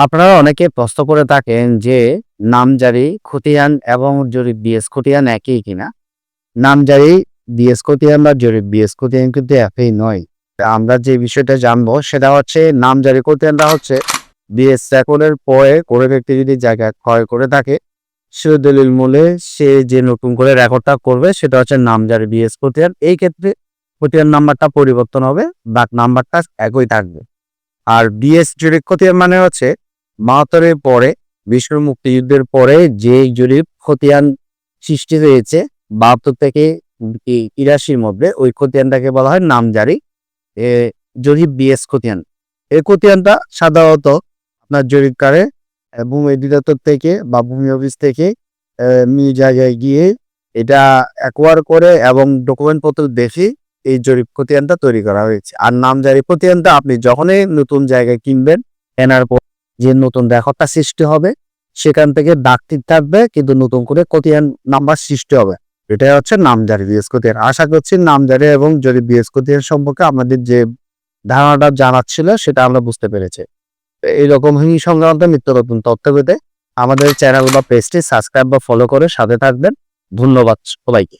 আপনারা অনেকে প্রশ্ন করে থাকেন যে, নামজারি, খতিয়ান এবং জরিপ বিএস খতিয়ান একই কিনা? নামজারি, বিএস খতিয়ান বা জরিপ বিএস খতিয়ান কিন্তু একই নয়। আমরা যে বিষয়টা জানব সেটা হচ্ছে, নামজারি খতিয়ানটা হচ্ছে, বিএস রেকর্ডের পরে কোনো ব্যক্তি যদি জায়গা ক্রয় করে থাকে, সে দলিল মূলে সে যে নতুন করে রেকর্ডটা করবে, সেটা হচ্ছে নামজারি বিএস খতিয়ান। এই ক্ষেত্রে খতিয়ান নাম্বারটা পরিবর্তন হবে বাট নাম্বারটা একই থাকবে। আর বিএস জরিপ খতিয়ান মানে হচ্ছে বাহাত্তরের পরে বিশ্ব মুক্তিযুদ্ধের পরে যে জরিপ খতিয়ান সৃষ্টি হয়েছে, বাহাত্তর থেকে তিরাশির মধ্যে, ওই খতিয়ানটাকে বলা হয় নামজারি। জরিপ বিএস খতিয়ান। এই খতিয়ানটা সাধারণত আপনার জরিপকারে ভূমি অধিদপ্তর থেকে বা ভূমি অফিস থেকে জায়গায় গিয়ে এটা অ্যাকোয়ার করে এবং ডকুমেন্ট পত্র দেখে এই জরিপ খতিয়ানটা তৈরি করা হয়েছে। আর নামজারি খতিয়ানটা আপনি যখনই নতুন জায়গায় কিনবেন, কেনার পর যে নতুন রেকর্ডটা সৃষ্টি হবে, সেখান থেকে দাগটির থাকবে, কিন্তু নতুন করে খতিয়ান নাম্বার সৃষ্টি হবে। এটাই হচ্ছে নামজারি খতিয়ান আশা করছি নামজারি এবং যদি খতিয়ান সম্পর্কে আমাদের যে ধারণাটা জানার ছিল সেটা আমরা বুঝতে পেরেছি। এইরকমই সংক্রান্ত নিত্য নতুন তথ্য পেতে আমাদের চ্যানেল বা পেজটি সাবস্ক্রাইব বা ফলো করে সাথে থাকবেন। ধন্যবাদ সবাইকে।